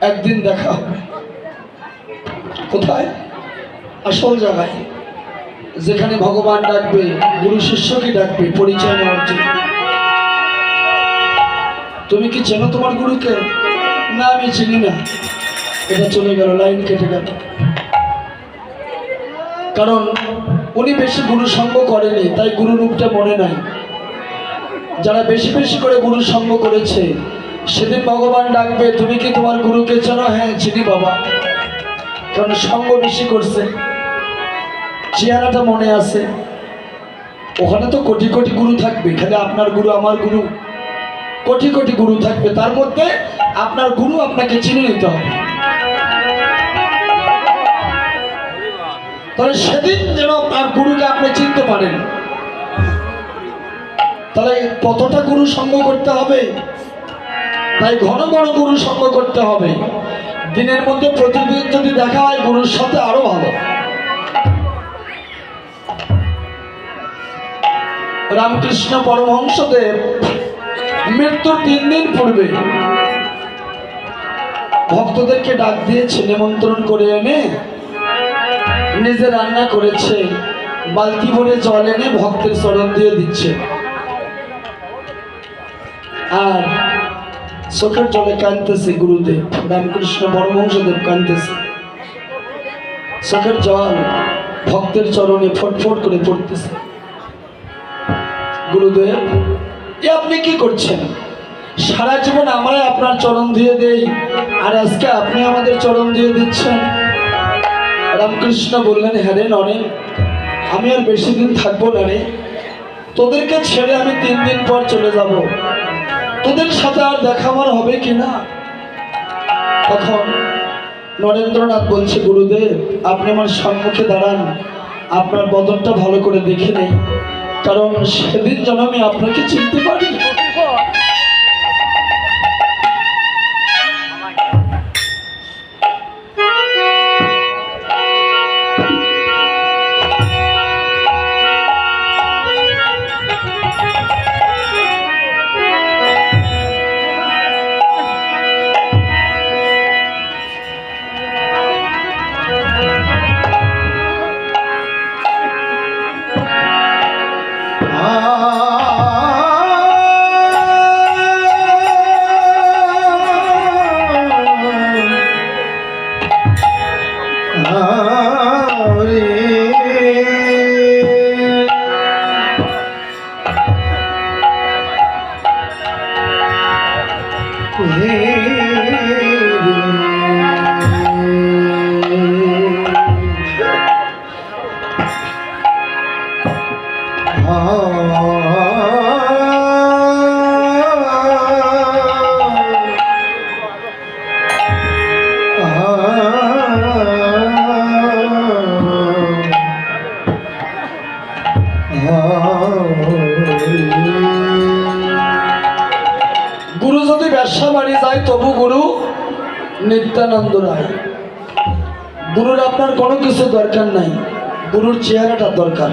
একদিন দেখা হবে। কোথায়? আসল জায়গায়। যেখানে ভগবান ডাকবে, গুরু শিষ্যকে ডাকবে, পরিচয় নেওয়ার জন্য। তুমি কি চেনো তোমার গুরুকে? না, আমি চিনি না। এটা চলে গেল, লাইন কেটে গেল। কারণ উনি বেশি গুরু সঙ্গ করেনি, তাই গুরু রূপটা মনে নাই। যারা বেশি বেশি করে গুরু সঙ্গ করেছে সেদিন ভগবান ডাকবে, তুমি কি তোমার গুরুকে চেনো? হ্যাঁ চিনি বাবা। কারণ সঙ্গ বেশি করছে। চেহারাটা মনে আছে। ওখানে তো কোটি কোটি গুরু থাকবে, খালি আপনার গুরু আমার গুরু। কোটি কোটি গুরু থাকবে, তার মধ্যে আপনার গুরু আপনাকে চিনে নিতে হবে। তাহলে সেদিন যেন আপনার গুরুকে আপনি চিনতে পারেন। তাহলে কতটা গুরু সঙ্গ করতে হবে? তাই ঘন ঘন গুরু সঙ্গ করতে হবে। দিনের মধ্যে প্রতিদিন যদি দেখা হয়, গুরুর সাথে আরও ভালো। রামকৃষ্ণ পরমহংসদেব মৃত্যুর তিন দিন পূর্বে ভক্তদেরকে ডাক দিয়েছে নিমন্ত্রণ করে এনে নিজে রান্না করেছে। বালতি ভরে জল এনে ভক্তের চরণ দিয়ে দিচ্ছে। আর চোখের জলে কাঁদতেছে গুরুদেব, রামকৃষ্ণ পরমহংসদেব কাঁদতেছে। চোখের জল ভক্তের চরণে ফটফট করে পড়তেছে। গুরুদেব, এ আপনি কি করছেন? সারা জীবন আমরা আপনার চরণ দিয়ে দেই, আর আজকে আপনি আমাদের চরণ দিয়ে দিচ্ছেন। রামকৃষ্ণ বললেন হ্যাঁ রে নরেন আমি আর বেশি দিন থাকব না রে। তোদেরকে ছেড়ে আমি তিন দিন পর চলে যাব। তোদের সাথে আর দেখা আমার হবে কিনা তখন নরেন্দ্রনাথ বলছে, গুরুদেব, আপনি আমার সম্মুখে দাঁড়ান। আপনার বদনটা ভালো করে দেখে নেই। কারণ সেদিন যেন আমি আপনাকে চিনতে পারি গুরু যদি ব্যবসা বাড়ি যায়, তবু গুরু নিত্যানন্দ রায়। গুরুর আপনার কোনো কিছু দরকার নাই। গুরুর চেহারাটা দরকার।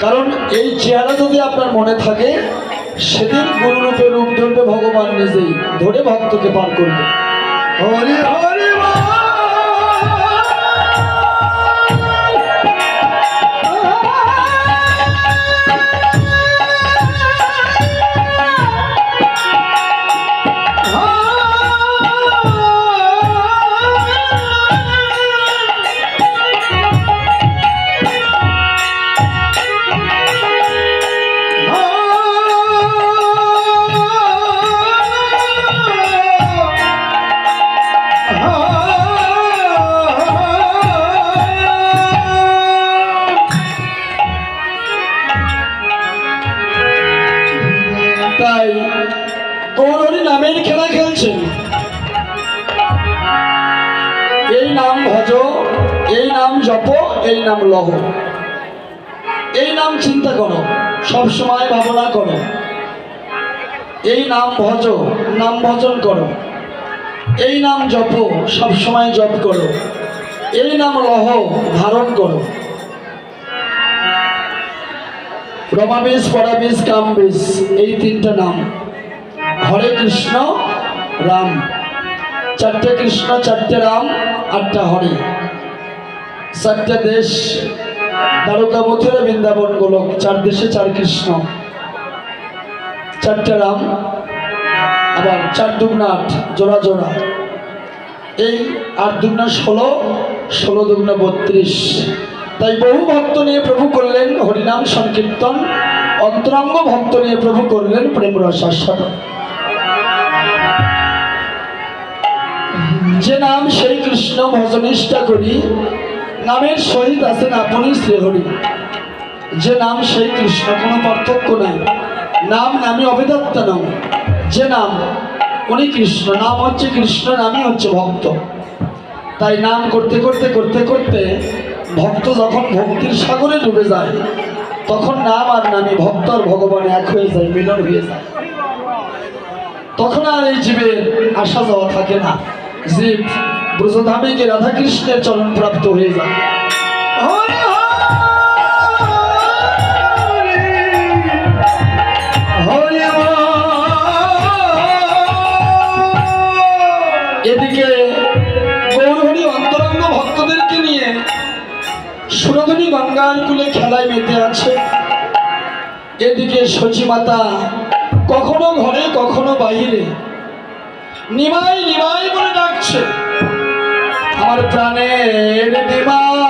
কারণ এই চেহারা যদি আপনার মনে থাকে, সেদিন গুরুরূপে রূপ ধরবে ভগবান নিজেই, ধরে ভক্তকে পার করবে। হরি হরি জপ এই নাম লহ। এই নাম চিন্তা করো, সব সময় ভাবনা করো। এই নাম ভজ, নাম ভজন করো। এই নাম জপ, সব সময় জপ করো। এই নাম লহ, ধারণ করো। রমাবেশ পরাবেশ কামবেশ এই তিনটা নাম। হরে কৃষ্ণ, রাম। চারটে কৃষ্ণ, চারটে রাম, আটটা হরি। চারটে দেশ দ্বারকা মথুরা, বৃন্দাবন গোলক, চার দেশে চার কৃষ্ণ। চারটা রাম, আবার চার দুগুণা আট জোড়া জোড়া। এই আট দুগুণা ষোলো ষোলো দুগুণা বত্রিশ। তাই বহু ভক্ত নিয়ে প্রভু করলেন হরিনাম সংকীর্তন, অন্তরঙ্গ ভক্ত নিয়ে প্রভু করলেন প্রেম রসাস্বাদন যে নাম সেই কৃষ্ণ ভজনিষ্ঠা করি নামের সহিত আছেন আপনি শ্রীহরি। যে নাম সেই কৃষ্ণ, কোনো পার্থক্য নাই। নাম নামই অবেদত্ত নাম। যে নাম, উনি কৃষ্ণ, নাম হচ্ছে কৃষ্ণ, নামই হচ্ছে ভক্ত। তাই নাম করতে করতে করতে করতে ভক্ত যখন ভক্তির সাগরে ডুবে যায়, তখন নাম আর নামে ভক্ত আর ভগবান এক হয়ে যায়, মিলন হয়ে যায়। তখন আর এই জীবের আসা যাওয়া থাকে না। জীব ব্রজধামে গিয়ে রাধাকৃষ্ণের চরণ প্রাপ্ত হয়ে যায় এদিকে গৌরহরি অন্তরঙ্গ ভক্তদেরকে নিয়ে সুরধনী গঙ্গার কুলে খেলায় মেতে আছে। এদিকে সচিমাতা কখনো ঘরে কখনো বাইরে নিমাই নিমাই বলে ডাকছে। আমার প্রাণের নিমাই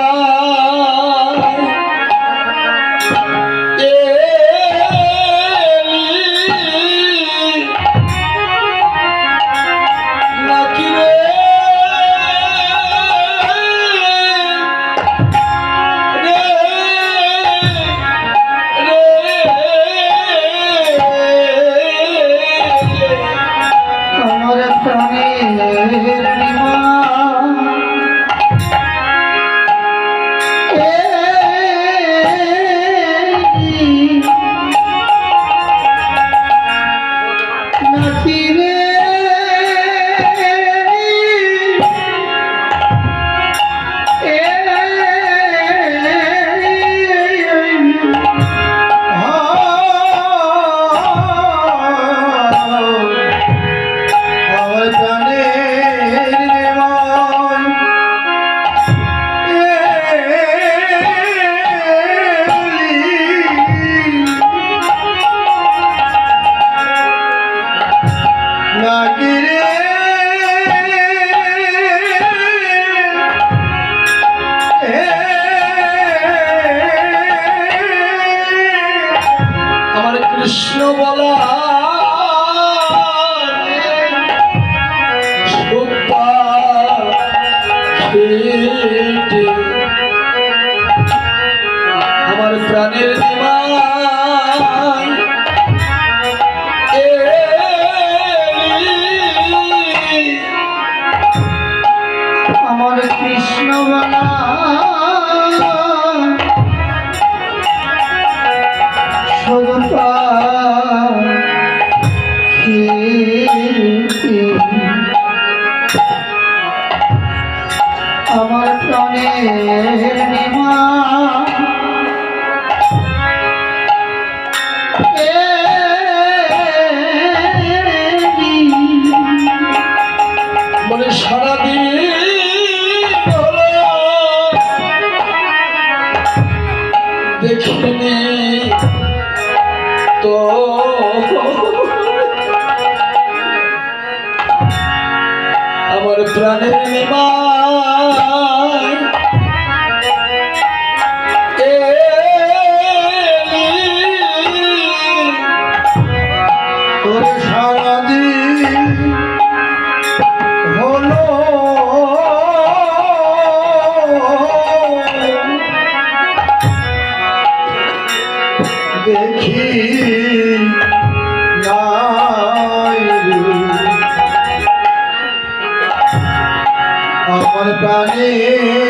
আমার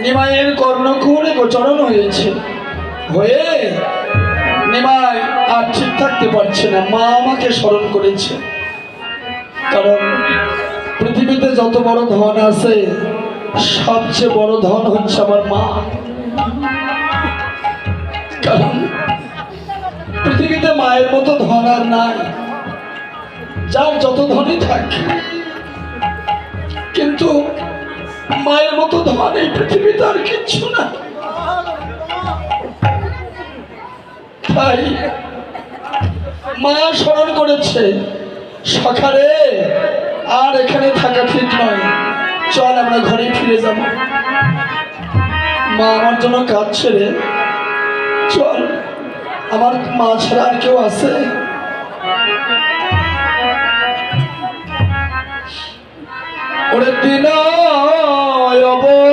নিমাইয়ের কর্ণকুহরে গোচরণ হয়েছে। হয়ে নিমাই আর ঠিক থাকতে পারছে না, মা আমাকে স্মরণ করেছে। কারণ পৃথিবীতে যত বড় ধন আছে, সবচেয়ে বড় ধন হচ্ছে আমার মা। কারণ পৃথিবীতে মায়ের মতো ধন আর নাই, যার যত ধনই থাকে। কিন্তু মায়ের মতো ধন এই পৃথিবীতে আর কিচ্ছু না। তাই মা স্মরণ করেছে, সকালে আর এখানে থাকা ঠিক নয়। চল আমরা ঘরে ফিরে যাব। মা আমার জন্য কাজ ছেড়ে চল, আমার মা ছাড়া আর কেউ আছে? ওরে দিন সানো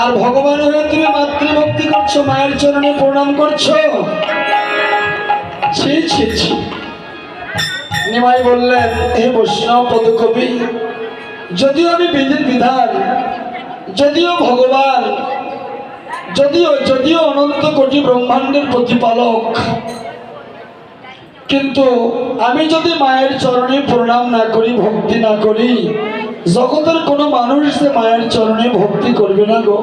আর ভগবান হয়ে তুমি মাতৃভক্তি করছ, মায়ের চরণে প্রণাম করছ। ছি নিমাই বললেন, হে বৈষ্ণব পদকবি, যদিও আমি বিধির বিধান, যদিও ভগবান, যদিও যদিও অনন্ত কোটি ব্রহ্মাণ্ডের প্রতিপালক, কিন্তু আমি যদি মায়ের চরণে প্রণাম না করি, ভক্তি না করি জগতের কোন মানুষ যে মায়ের চরণে ভক্তি করবে না গো।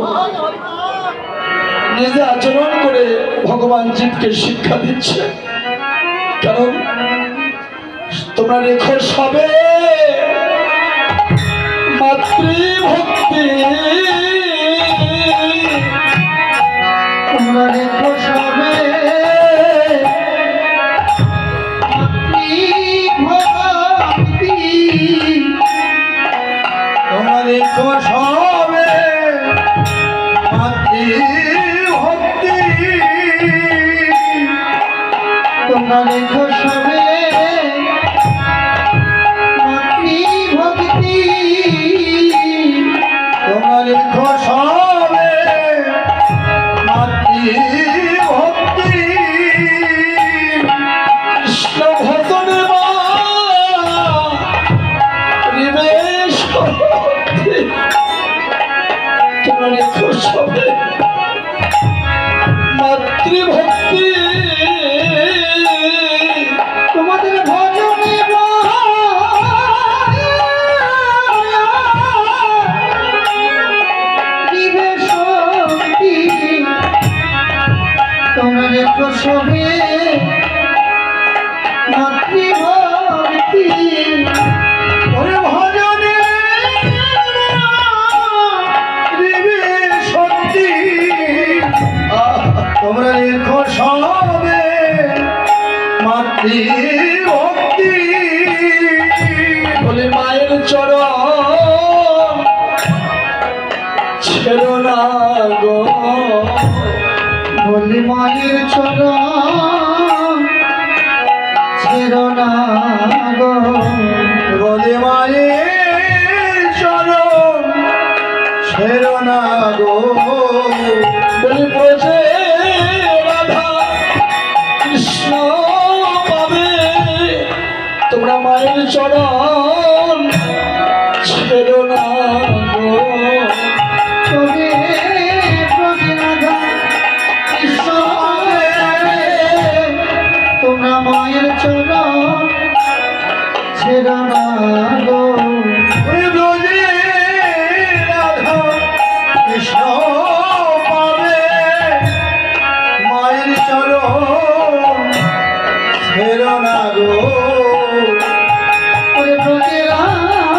নিজে আচরণ করে ভগবান জীবকে শিক্ষা দিচ্ছে। কারণ তোমরা রেখো সবে মাতৃভক্তি। বলে মায়ের চরণ ছেড় না গো। বলি মায়ের চরণ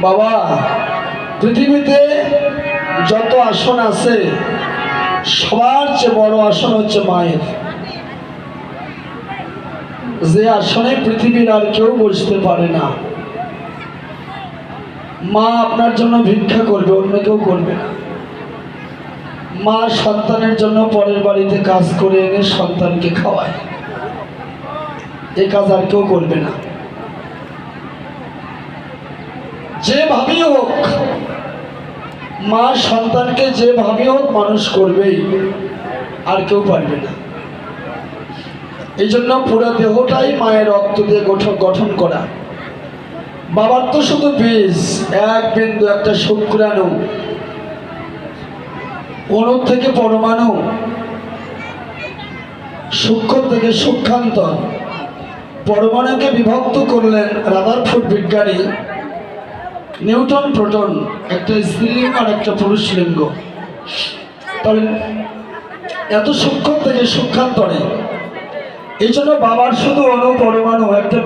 বাবা, পৃথিবীতে যত আসন আছে, সবার চেয়ে বড় আসন হচ্ছে মায়ের। যে আসনে পৃথিবীর আর কেউ বসতে পারে না। মা আপনার জন্য ভিক্ষা করবে, অন্য কেউ করবে না। মা সন্তানের জন্য পরের বাড়িতে কাজ করে এনে সন্তানকে খাওয়ায়। এ কাজ আর কেউ করবে না। যেভাবেই হোক, মা সন্তানকে যেভাবে হোক মানুষ করবেই, আর কেউ পারবে না। এই জন্য পুরো দেহটাই মায়ের রক্ত দিয়ে গঠন গঠন করা। বাবার তো শুধু বীজ, এক বিন্দু একটা শুক্রাণু। অণু থেকে পরমাণু। সূক্ষ্ম থেকে সূক্ষান্তর পরমাণুকে বিভক্ত করলেন রাদারফুড বিজ্ঞানী নিউটন প্রোটন, একটা স্ত্রীলিঙ্গ আর একটা পুরুষ লিঙ্গ তবে এত সূক্ষ্ম থেকে সূক্ষান্তরে এই জন্য বাবার শুধু অনুপরিমাণ পরমাণু, একটা